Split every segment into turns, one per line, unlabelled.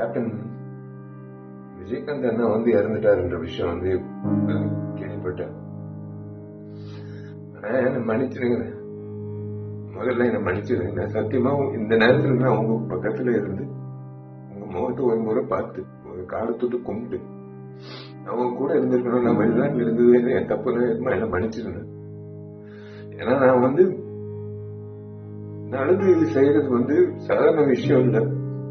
Captain Vijayakanth அண்ணா வந்து இறந்துட்டாருன்ற விஷயம் வந்து கேள்விப்பட்டேன். என்ன மன்னிச்சிருங்க. முதல்ல என்ன மன்னிச்சிருங்க. நான் சத்தியமா இந்த நேரத்துல நான் உங்க பக்கத்துல இருந்து உங்க முகத்தை ஒரு முறை பார்த்து ஒரு காலை தொட்டு கும்பிட்டு அவங்க கூட இருந்திருக்கணும் நான் வெளிநாட்டுல இருந்தது என் தப்பு என்ன மன்னிச்சிருந்தேன் ஏன்னா நான் வந்து நடந்து செய்யறது வந்து சாதாரண விஷயம் இல்லை.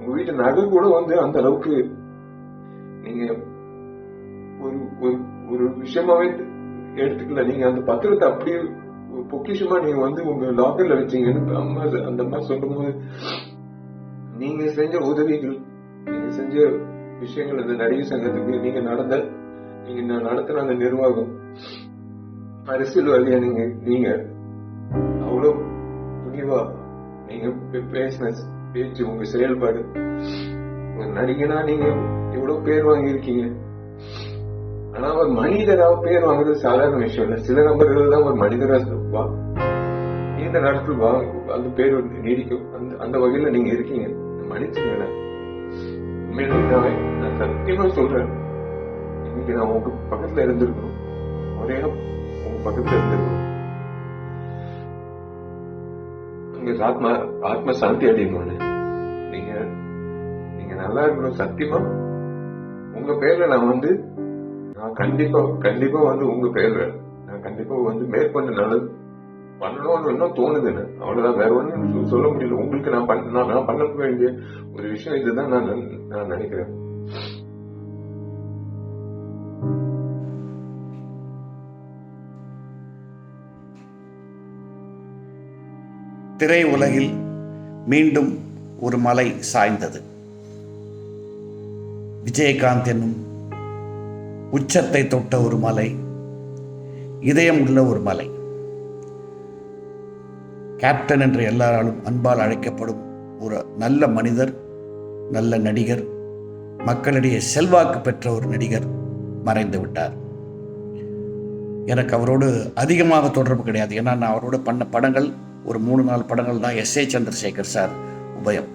உங்க வீட்டு நகை கூட வந்து அந்த அளவுக்கு நீங்க ஒரு ஒரு ஒரு விஷயமாவே எடுத்துக்கல. நீங்க அந்த பத்திரத்தை அப்படியே பொக்கிஷமா நீங்க வந்து உங்க லாக்கர்ல வச்சீங்கன்னு அம்மா அந்த அம்மா சொல்லும்போது நீங்க செஞ்ச உதவிகள் நீங்க செஞ்ச விஷயங்கள் அந்த நடிகர் சங்கத்துக்கு நீங்க நடந்த நீங்க நடத்தின அந்த நிர்வாகம் அரசியல்வாதியா நீங்க நீங்க அவ்வளவு துணிவா நீங்க பேசின பேச்சு உங்க செயல்பாடு. நடிகனா நீங்க இவ்வளவு பேர் வாங்கியிருக்கீங்க? ஆனா ஒரு மனிதரா பேர் வாங்குறது சாதாரண விஷயம் இல்ல. சில நபர்கள் தான் ஒரு மனிதரா வா நீண்ட நாட்கள் வா அந்த பேர் வந்து நீடிக்கும். அந்த அந்த வகையில நீங்க இருக்கீங்க. மன்னிச்சுங்க நான் சத்தியமா சொல்றேன். இன்னைக்கு நான் உங்க பக்கத்துல இருந்திருக்கணும். ஒரே உங்க பக்கத்துல இருந்திருக்கணும். உங்களுக்கு ஆத்மா ஆத்ம சாந்தி அடையணும்னு நீங்க நீங்க நல்லா இருக்கணும் சத்தியமா? உங்க பேர்ல நான் வந்து நான் கண்டிப்பா கண்டிப்பா வந்து உங்க பேர்ல நான் கண்டிப்பா வந்து மேற்கொண்டு நல்லது பண்ணணும்னு இன்னும் தோணுதுன்னு அவ்வளவுதான். வேற ஒண்ணும் சொல்ல முடியல. உங்களுக்கு நான் பண்ண நான் பண்ண வேண்டிய ஒரு விஷயம் இதுதான் நான் நான் நினைக்கிறேன்.
திரை உலகில் மீண்டும் ஒரு மலை சாய்ந்தது. விஜயகாந்த் என்னும் உச்சத்தை தொட்ட ஒரு மலை இதயம் உள்ள ஒரு மலை. கேப்டன் என்று எல்லாராலும் அன்பால் அழைக்கப்படும் ஒரு நல்ல மனிதர் நல்ல நடிகர் மக்களிடையே செல்வாக்கு பெற்ற ஒரு நடிகர் மறைந்து விட்டார். எனக்கு அவரோடு அதிகமாக தொடர்பு கிடையாது. ஏன்னா நான் அவரோட பண்ண படங்கள் ஒரு மூணு நாலு படங்கள் தான் எஸ் ஏ சந்திரசேகர் சார் உபயம்.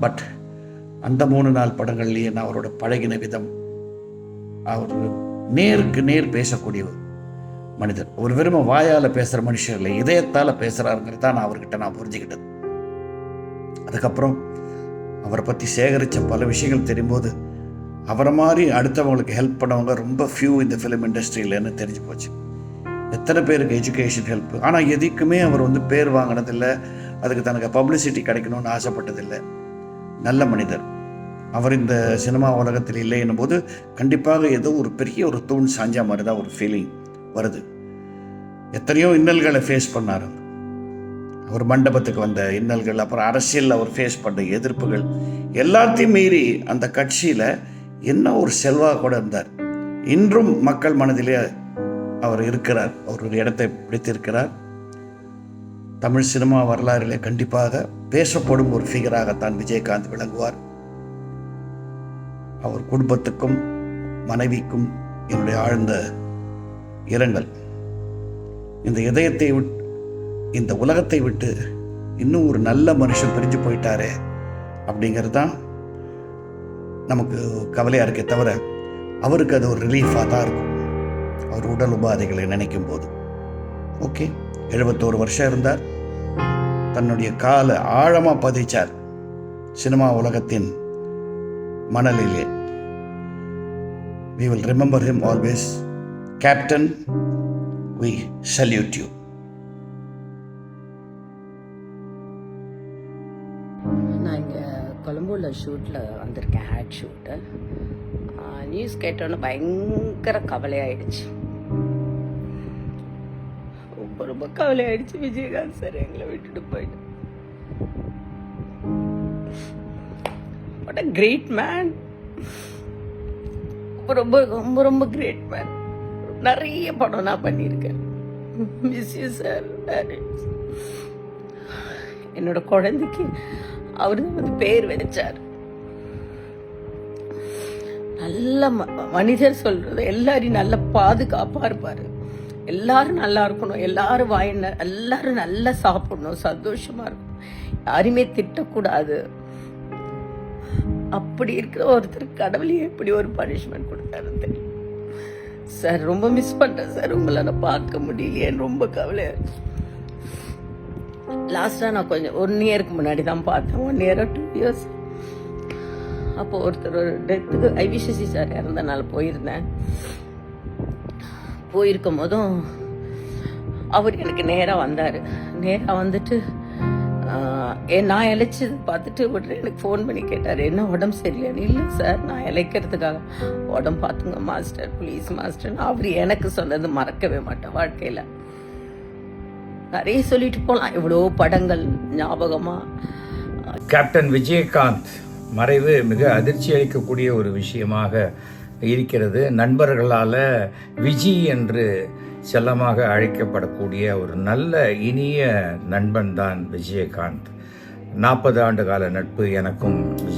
பட் அந்த மூணு நாள் படங்கள்லேயே நான் அவரோட பழகின விதம் அவர் நேருக்கு நேர் பேசக்கூடிய ஒரு மனிதர். ஒரு வெறும் வாயால் பேசுகிற மனுஷர் இல்லை இதயத்தால் பேசுகிறாருங்கிறது தான் நான் அவர்கிட்ட நான் புரிஞ்சுக்கிட்டது. அதுக்கப்புறம் அவரை பற்றி சேகரித்த பல விஷயங்கள் தெரியும்போது அவரை மாதிரி அடுத்தவங்களுக்கு ஹெல்ப் பண்ணவங்க ரொம்ப ஃபியூ இந்த ஃபிலிம் இண்டஸ்ட்ரியிலன்னு தெரிஞ்சு போச்சு. எத்தனை பேருக்கு எஜுகேஷன் ஹெல்ப் ஆனால் எதுக்குமே அவர் வந்து பேர் வாங்கினதில்லை. அதுக்கு தனக்கு பப்ளிசிட்டி கிடைக்கணும்னு ஆசைப்பட்டதில்லை. நல்ல மனிதர். அவர் இந்த சினிமா உலகத்தில் இல்லை போது கண்டிப்பாக ஏதோ ஒரு பெரிய ஒரு தூண் சாஞ்சா மாதிரி தான் ஒரு ஃபீலிங் வருது. எத்தனையோ இன்னல்களை ஃபேஸ் பண்ணார். அவர் மண்டபத்துக்கு வந்த இன்னல்கள் அப்புறம் அரசியலில் அவர் ஃபேஸ் பண்ண எதிர்ப்புகள் எல்லாத்தையும் மீறி அந்த கட்சியில் என்ன ஒரு செல்வாக்கோட இருந்தார். இன்றும் மக்கள் மனதிலே அவர் இருக்கிறார். அவர் ஒரு இடத்தை பிடித்திருக்கிறார். தமிழ் சினிமா வரலாறிலே கண்டிப்பாக பேசப்படும் ஒரு ஃபிகராகத்தான் விஜயகாந்த் விளங்குவார். அவர் குடும்பத்துக்கும் மனைவிக்கும் என்னுடைய ஆழ்ந்த இரங்கல். இந்த இதயத்தை விட் இந்த உலகத்தை விட்டு இன்னும் ஒரு நல்ல மனுஷன் பிரிஞ்சு போயிட்டாரே அப்படிங்கிறது தான் நமக்கு கவலையாக இருக்கே தவிர அவருக்கு அது ஒரு ரிலீஃபாக தான் இருக்கும். அவர் உடல் உபாதைகளை நினைக்கும் போது ஓகே எழுபத்தோரு வருஷம் இருந்தார். தன்னுடைய காலை ஆழமாக பதிச்சார். சினிமா உலகத்தின் மணலிலே. We will remember him always captain we salute you
நான் இங்கே கொலம்போவில் ஷூட்டில் வந்திருக்கேன் ஹேட் ஷூட்டு நியூஸ் கேட்டோன்னே பயங்கர கவலையாயிடுச்சு. ரொம்ப ரொம்ப கவலையாயிடுச்சு விஜயகாந்த் சார் எங்களை விட்டுட்டு போயிட்டு. வாட் அ கிரேட் மேன் ரொம்ப ரொம்ப ரொம்ப கிரேட் மேன் நிறைய படம் நான் பண்ணியிருக்கேன். மிஸ் யூ சார் என்னோட குழந்தைக்கு அவர் தான் வந்து பேர் வச்சார். நல்ல ம- மனிதர் சொல்றது எல்லாரையும் நல்ல பாதுகாப்பா இருப்பாரு. எல்லாரும் நல்லா இருக்கணும் எல்லாரும் வாயின எல்லாரும் நல்லா சாப்பிடணும் சந்தோஷமா இருக்கணும். யாரையுமே திட்டக்கூடாது. அப்படி இருக்கிற ஒருத்தர் கடவுளே எப்படி ஒரு பனிஷ்மெண்ட் கொடுத்தாரு தெரியும். சார் ரொம்ப மிஸ் பண்றேன் சார். உங்களை நான் பார்க்க முடியலையே. ரொம்ப கவலை. லாஸ்டா லாஸ்ட்டாக நான் கொஞ்சம் ஒன் இயருக்கு முன்னாடி தான் பார்த்தேன். ஒன் இயரோ டூ இயர்ஸ் அப்போ ஒருத்தர் ஒரு டெத்துக்கு ஐவிசிசி சார் இறந்தனால போயிருந்தேன். போயிருக்கும் போதும் அவர் எனக்கு நேராக வந்தார். நேராக வந்துட்டு ஏ நான் இழைச்சது பார்த்துட்டு உடனே எனக்கு ஃபோன் பண்ணி கேட்டார். என்ன உடம்பு சரியில்லைன்னு இல்லை சார் நான் இழைக்கிறதுக்காக. உடம்பு பார்த்துங்க மாஸ்டர் ப்ளீஸ் மாஸ்டர்னு அவர் எனக்கு சொன்னது மறக்கவே மாட்டேன் வாழ்க்கையில். நிறைய சொல்லிட்டு போகலாம் இவ்வளோ படங்கள் ஞாபகமாக
கேப்டன் விஜயகாந்த். மறைவு மிக அதிர்ச்சி அளிக்கக்கூடிய ஒரு விஷயமாக இருக்கிறது. நண்பர்களால் விஜி என்று செல்லமாக அழைக்கப்படக்கூடிய ஒரு நல்ல இனிய நண்பன் தான் விஜயகாந்த். நாற்பது ஆண்டு கால நட்பு எனக்கும்